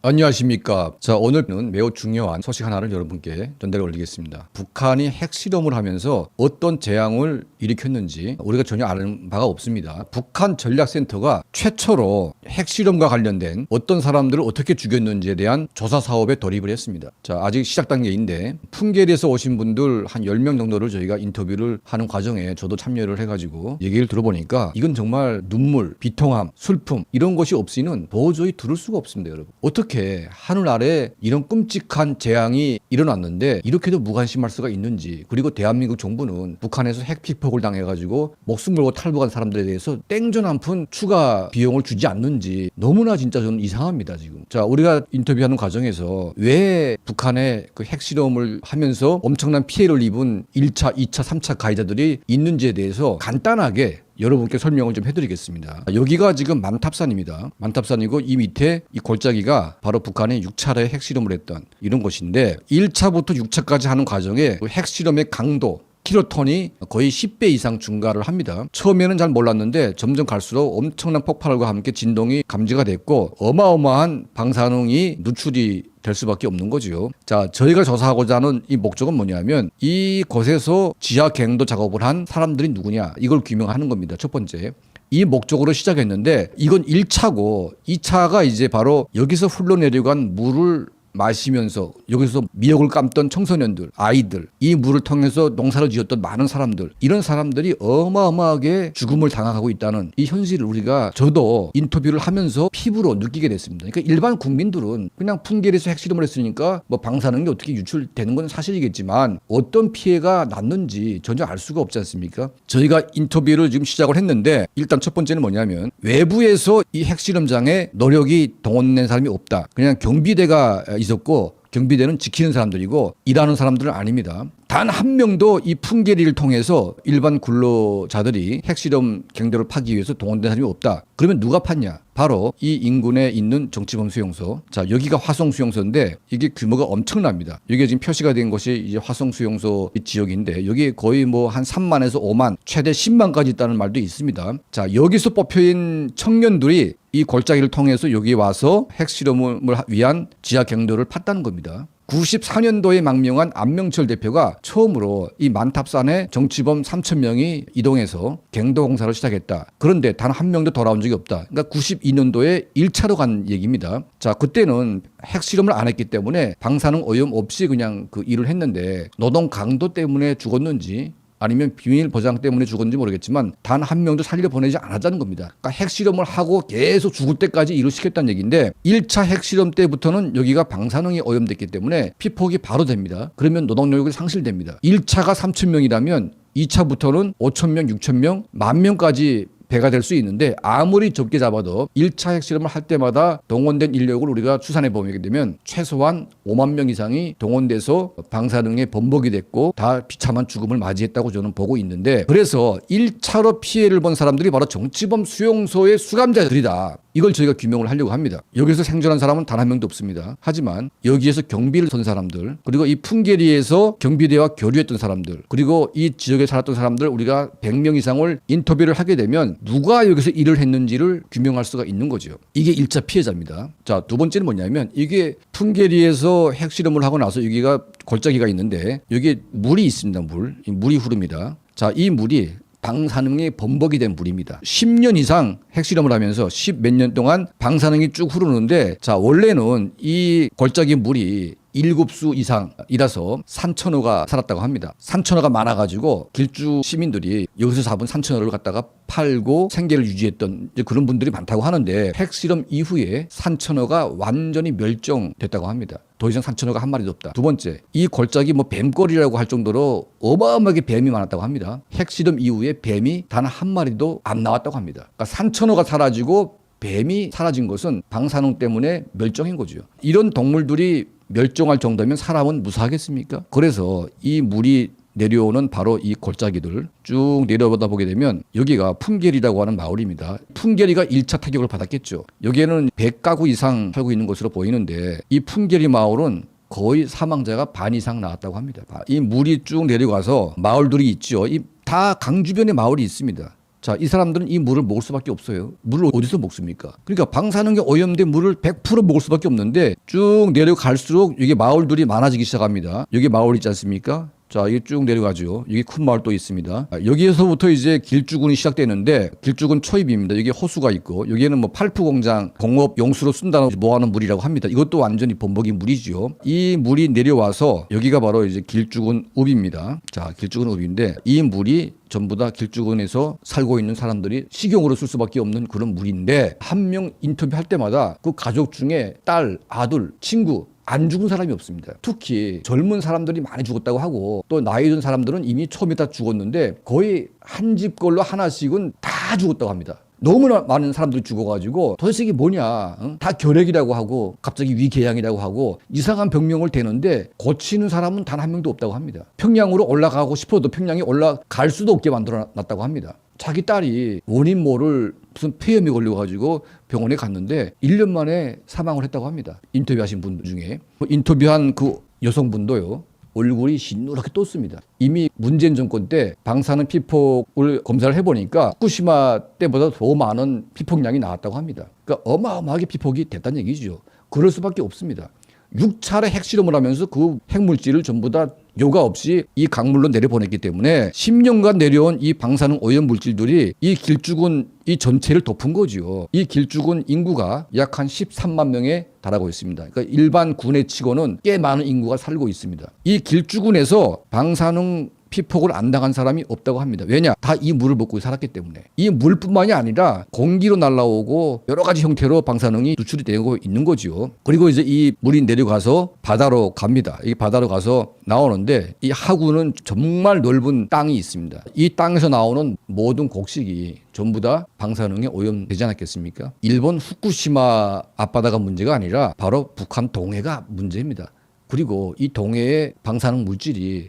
안녕하십니까. 자, 오늘은 매우 중요한 소식 하나를 여러분께 전달해 올리겠습니다. 북한이 핵실험을 하면서 어떤 재앙을 일으켰는지 우리가 전혀 아는 바가 없습니다. 북한 전략센터가 최초로 핵실험과 관련된 어떤 사람들을 어떻게 죽였는지에 대한 조사 사업에 돌입을 했습니다. 자, 아직 시작 단계인데 풍계리에서 오신 분들 한 10명 정도를 저희가 인터뷰를 하는 과정에 저도 참여를 해가지고 얘기를 들어보니까 이건 정말 눈물, 비통함, 슬픔 이런 것이 없이는 도저히 들을 수가 없습니다, 여러분. 어떻게 하늘 아래 이런 끔찍한 재앙이 일어났는데 이렇게도 무관심할 수가 있는지 그리고 대한민국 정부는 북한에서 핵 피폭을 당해가지고 목숨 걸고 탈북한 사람들에 대해서 땡전 한 푼 추가 비용을 주지 않는지 너무나 진짜 저는 이상합니다 지금. 자 우리가 인터뷰하는 과정에서 왜 북한의 그 핵실험을 하면서 엄청난 피해를 입은 1차, 2차, 3차 가해자들이 있는지에 대해서 간단하게 여러분께 설명을 좀 해드리겠습니다. 여기가 지금 만탑산입니다. 만탑산이고 이 밑에 이 골짜기가 바로 북한의 6차례 핵실험을 했던 이런 곳인데 1차부터 6차까지 하는 과정에 그 핵실험의 강도 킬로톤이 거의 10배 이상 증가를 합니다. 처음에는 잘 몰랐는데 점점 갈수록 엄청난 폭발과 함께 진동이 감지가 됐고 어마어마한 방사능이 누출이 될 수밖에 없는 거지요. 자, 저희가 조사하고자 하는 이 목적은 뭐냐면 이 곳에서 지하 갱도 작업을 한 사람들이 누구냐 이걸 규명하는 겁니다. 첫 번째. 이 목적으로 시작했는데 이건 1차고 2차가 이제 바로 여기서 흘러내려간 물을 마시면서 여기서 미역을 감던 청소년들, 아이들, 이 물을 통해서 농사를 지었던 많은 사람들, 이런 사람들이 어마어마하게 죽음을 당하고 있다는 이 현실을 우리가 저도 인터뷰를 하면서 피부로 느끼게 됐습니다. 그러니까 일반 국민들은 그냥 풍계리에서 핵실험을 했으니까 뭐 방사능이 어떻게 유출되는 건 사실이겠지만 어떤 피해가 났는지 전혀 알 수가 없지 않습니까? 저희가 인터뷰를 지금 시작을 했는데 일단 첫 번째는 뭐냐면 외부에서 이 핵실험장에 노력이 동원된 사람이 없다. 그냥 경비대가 있 었고 경비대는 지키는 사람들이고 일하는 사람들은 아닙니다. 단 한 명도 이 풍계리를 통해서 일반 근로자들이 핵실험 갱도를 파기 위해서 동원된 사람이 없다. 그러면 누가 팠냐? 바로 이 인근에 있는 정치범 수용소. 자, 여기가 화성 수용소인데 이게 규모가 엄청납니다. 이게 지금 표시가 된 곳이 이제 화성 수용소 이 지역인데 여기 거의 뭐 한 3만에서 5만, 최대 10만까지 있다는 말도 있습니다. 자, 여기서 뽑혀인 청년들이 이 골짜기를 통해서 여기 와서 핵실험을 위한 지하 경도를 팠다는 겁니다. 94년도에 망명한 안명철 대표가 처음으로 이 만탑산에 정치범 3천 명이 이동해서 갱도 공사를 시작했다. 그런데 단 한 명도 돌아온 적이 없다. 그러니까 92년도에 1차로 간 얘기입니다. 자, 그때는 핵실험을 안 했기 때문에 방사능 오염 없이 그냥 그 일을 했는데 노동 강도 때문에 죽었는지 아니면 비밀 보장 때문에 죽었는지 모르겠지만 단 한 명도 살려 보내지 않았다는 겁니다. 그러니까 핵실험을 하고 계속 죽을 때까지 일을 시켰다는 얘기인데 1차 핵실험 때부터는 여기가 방사능이 오염됐기 때문에 피폭이 바로 됩니다. 그러면 노동력이 상실됩니다. 1차가 3천 명이라면 2차부터는 5천 명, 6천 명, 만 명까지 배가 될 수 있는데 아무리 적게 잡아도 1차 핵실험을 할 때마다 동원된 인력을 우리가 추산해 보게 되면 최소한 5만 명 이상이 동원돼서 방사능에 번복이 됐고 다 비참한 죽음을 맞이했다고 저는 보고 있는데 그래서 1차로 피해를 본 사람들이 바로 정치범 수용소의 수감자들이다. 이걸 저희가 규명을 하려고 합니다. 여기서 생존한 사람은 단 한 명도 없습니다. 하지만 여기에서 경비를 선 사람들, 그리고 이 풍계리에서 경비대와 교류했던 사람들, 그리고 이 지역에 살았던 사람들 우리가 100명 이상을 인터뷰를 하게 되면 누가 여기서 일을 했는지를 규명할 수가 있는 거죠. 이게 1차 피해자입니다. 자, 두 번째는 뭐냐면 이게 풍계리에서 핵실험을 하고 나서 여기가 골짜기가 있는데 여기에 물이 있습니다. 물. 이 물이 흐릅니다. 자, 이 물이 방사능이 범벅이 된 물입니다. 10년 이상 핵실험을 하면서 10 몇 년 동안 방사능이 쭉 흐르는데 자, 원래는 이 골짜기 물이 일곱 수 이상이라서 산천어가 살았다고 합니다. 산천어가 많아가지고 길주 시민들이 여기서 잡은 산천어를 갖다가 팔고 생계를 유지했던 그런 분들이 많다고 하는데 핵실험 이후에 산천어가 완전히 멸종됐다고 합니다. 더 이상 산천어가 한 마리도 없다. 두 번째, 이 골짜기 뭐 뱀거리라고 할 정도로 어마어마하게 뱀이 많았다고 합니다. 핵실험 이후에 뱀이 단 한 마리도 안 나왔다고 합니다. 그러니까 산천어가 사라지고 뱀이 사라진 것은 방사능 때문에 멸종인 거죠. 이런 동물들이 멸종할 정도면 사람은 무사하겠습니까? 그래서 이 물이 내려오는 바로 이 골짜기들 쭉 내려보다 보게 되면 여기가 풍계리라고 하는 마을입니다. 풍계리가 1차 타격을 받았겠죠. 여기에는 100가구 이상 살고 있는 것으로 보이는데 이 풍계리 마을은 거의 사망자가 반 이상 나왔다고 합니다. 이 물이 쭉 내려가서 마을들이 있죠. 이 다 강 주변에 마을이 있습니다. 자, 이 사람들은 이 물을 먹을 수밖에 없어요. 물을 어디서 먹습니까? 그러니까 방사능에 오염된 물을 100% 먹을 수밖에 없는데 쭉 내려갈수록 이게 마을들이 많아지기 시작합니다. 여기 마을 있지 않습니까? 자, 이게 쭉 내려가죠. 여기 큰 마을 또 있습니다. 아, 여기에서부터 이제 길주군이 시작되는데 길주군 초입입니다. 여기 호수가 있고 여기에는 뭐 팔프 공장 공업 용수로 쓴다는 모아놓은 물이라고 합니다. 이것도 완전히 범벅인 물이죠. 이 물이 내려와서 여기가 바로 이제 길주군 읍입니다. 자, 길주군 읍인데 이 물이 전부 다 길주군에서 살고 있는 사람들이 식용으로 쓸 수밖에 없는 그런 물인데 한 명 인터뷰할 때마다 그 가족 중에 딸, 아들, 친구 안 죽은 사람이 없습니다. 특히 젊은 사람들이 많이 죽었다고 하고 또 나이 든 사람들은 이미 처음에 다 죽었는데 거의 한 집 걸로 하나씩은 다 죽었다고 합니다. 너무나 많은 사람들이 죽어가지고 도대체 이게 뭐냐 응? 다 결핵이라고 하고 갑자기 위궤양이라고 하고 이상한 병명을 대는데 고치는 사람은 단 한 명도 없다고 합니다 평양으로 올라가고 싶어도 평양에 올라갈 수도 없게 만들어 놨다고 합니다 자기 딸이 원인 모를 무슨 폐렴이 걸려가지고 병원에 갔는데 1년 만에 사망을 했다고 합니다 인터뷰하신 분 중에 그 인터뷰한 그 여성분도요 얼굴이 시누렇게 떴습니다. 이미 문재인 정권 때 방사능 피폭을 검사를 해보니까 후쿠시마 때보다 더 많은 피폭량이 나왔다고 합니다. 그러니까 어마어마하게 피폭이 됐다는 얘기죠. 그럴 수밖에 없습니다. 6차례 핵실험을 하면서 그 핵물질을 전부 다 요가 없이 이 강물로 내려보냈기 때문에 10년간 내려온 이 방사능 오염 물질들이 이 길쭉은 이 전체를 덮은 거지요. 이 길쭉은 인구가 약 한 13만 명에 달하고 있습니다. 그러니까 일반 군에 치고는 꽤 많은 인구가 살고 있습니다. 이 길쭉은에서 방사능 피폭을 안 당한 사람이 없다고 합니다. 왜냐? 다 이 물을 먹고 살았기 때문에. 이 물뿐만이 아니라 공기로 날라오고 여러 가지 형태로 방사능이 누출이 되고 있는 거지요. 그리고 이제 이 물이 내려가서 바다로 갑니다. 이 바다로 가서 나오는데 이 하구는 정말 넓은 땅이 있습니다. 이 땅에서 나오는 모든 곡식이 전부 다 방사능에 오염되지 않았겠습니까? 일본 후쿠시마 앞바다가 문제가 아니라 바로 북한 동해가 문제입니다. 그리고 이 동해의 방사능 물질이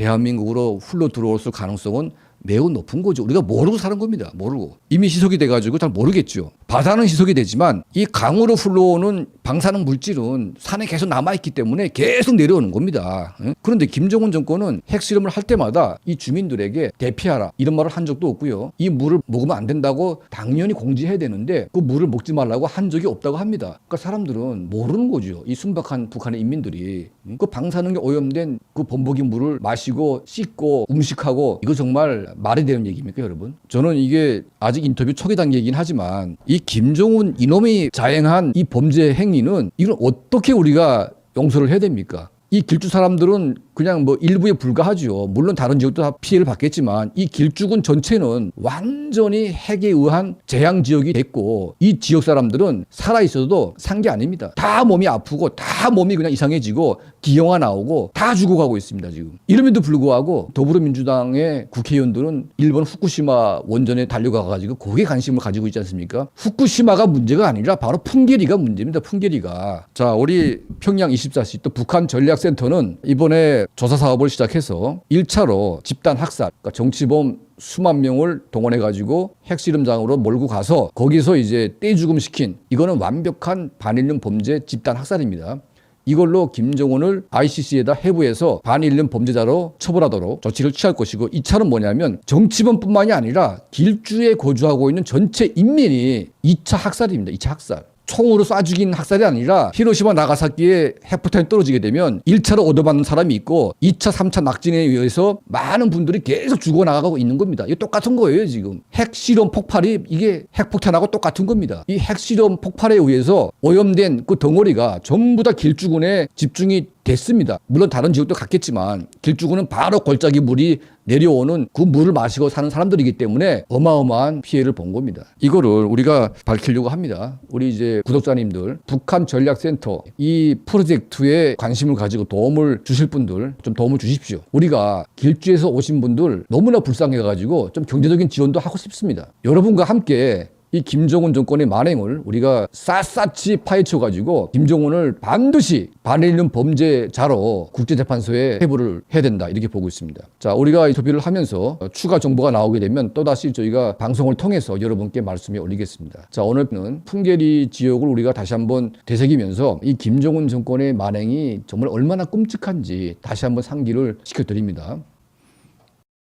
대한민국으로 흘러 들어올 수 가능성은 매우 높은 거죠. 우리가 모르고 사는 겁니다. 모르고. 이미 희석이 돼가지고 잘 모르겠죠. 바다는 희석이 되지만 이 강으로 흘러오는 방사능 물질은 산에 계속 남아있기 때문에 계속 내려오는 겁니다. 응? 그런데 김정은 정권은 핵실험을 할 때마다 이 주민들에게 대피하라 이런 말을 한 적도 없고요. 이 물을 먹으면 안 된다고 당연히 공지해야 되는데 그 물을 먹지 말라고 한 적이 없다고 합니다. 그러니까 사람들은 모르는 거죠. 이 순박한 북한의 인민들이 응? 그 방사능에 오염된 그 범벅인 물을 마시고 씻고 음식하고 이거 정말 말이 되는 얘기입니까, 여러분? 저는 이게 아직 인터뷰 초기 단계이긴 하지만 이 김정은 이놈이 자행한 이 범죄 행위는 이걸 어떻게 우리가 용서를 해야 됩니까? 이 길주 사람들은 그냥 뭐 일부에 불과하죠. 물론 다른 지역도 다 피해를 받겠지만 이 길주군 전체는 완전히 핵에 의한 재앙 지역이 됐고 이 지역 사람들은 살아 있어도 산 게 아닙니다. 다 몸이 아프고 다 몸이 그냥 이상해지고 기형아 나오고 다 죽어가고 있습니다 지금. 이름에도 불구하고 더불어민주당의 국회의원들은 일본 후쿠시마 원전에 달려가가지고 거기에 관심을 가지고 있지 않습니까? 후쿠시마가 문제가 아니라 바로 풍계리가 문제입니다. 풍계리가. 자 우리 평양 24시 또 북한 전략센터는 이번에 조사 사업을 시작해서 1차로 집단 학살, 그러니까 정치범 수만 명을 동원해 가지고 핵실험장으로 몰고 가서 거기서 이제 떼죽음 시킨 이거는 완벽한 반일륜 범죄 집단 학살입니다. 이걸로 김정은을 ICC에다 해부해서 반일륜 범죄자로 처벌하도록 조치를 취할 것이고 이 차는 뭐냐면 정치범뿐만이 아니라 길주에 거주하고 있는 전체 인민이 2차 학살입니다. 2차 학살. 총으로 쏴 죽인 학살이 아니라 히로시마 나가사키에 핵폭탄이 떨어지게 되면 1차로 얻어받는 사람이 있고 2차, 3차 낙진에 의해서 많은 분들이 계속 죽어나가고 있는 겁니다. 이게 똑같은 거예요, 지금. 핵실험 폭발이 이게 핵폭탄하고 똑같은 겁니다. 이 핵실험 폭발에 의해서 오염된 그 덩어리가 전부 다 길주군에 집중이 됐습니다. 물론 다른 지역도 갔겠지만 길주군은 바로 골짜기 물이 내려오는 그 물을 마시고 사는 사람들이기 때문에 어마어마한 피해를 본 겁니다. 이거를 우리가 밝히려고 합니다. 우리 이제 구독자님들 북한 전략센터 이 프로젝트에 관심을 가지고 도움을 주실 분들 좀 도움을 주십시오. 우리가 길주에서 오신 분들 너무나 불쌍해가지고 좀 경제적인 지원도 하고 싶습니다. 여러분과 함께 이 김정은 정권의 만행을 우리가 샅샅이 파헤쳐가지고 김정은을 반드시 반일륜 범죄자로 국제재판소에 회부를 해야 된다 이렇게 보고 있습니다. 자 우리가 인터뷰를 하면서 추가 정보가 나오게 되면 또다시 저희가 방송을 통해서 여러분께 말씀에 올리겠습니다. 자 오늘은 풍계리 지역을 우리가 다시 한번 되새기면서 이 김정은 정권의 만행이 정말 얼마나 끔찍한지 다시 한번 상기를 시켜드립니다.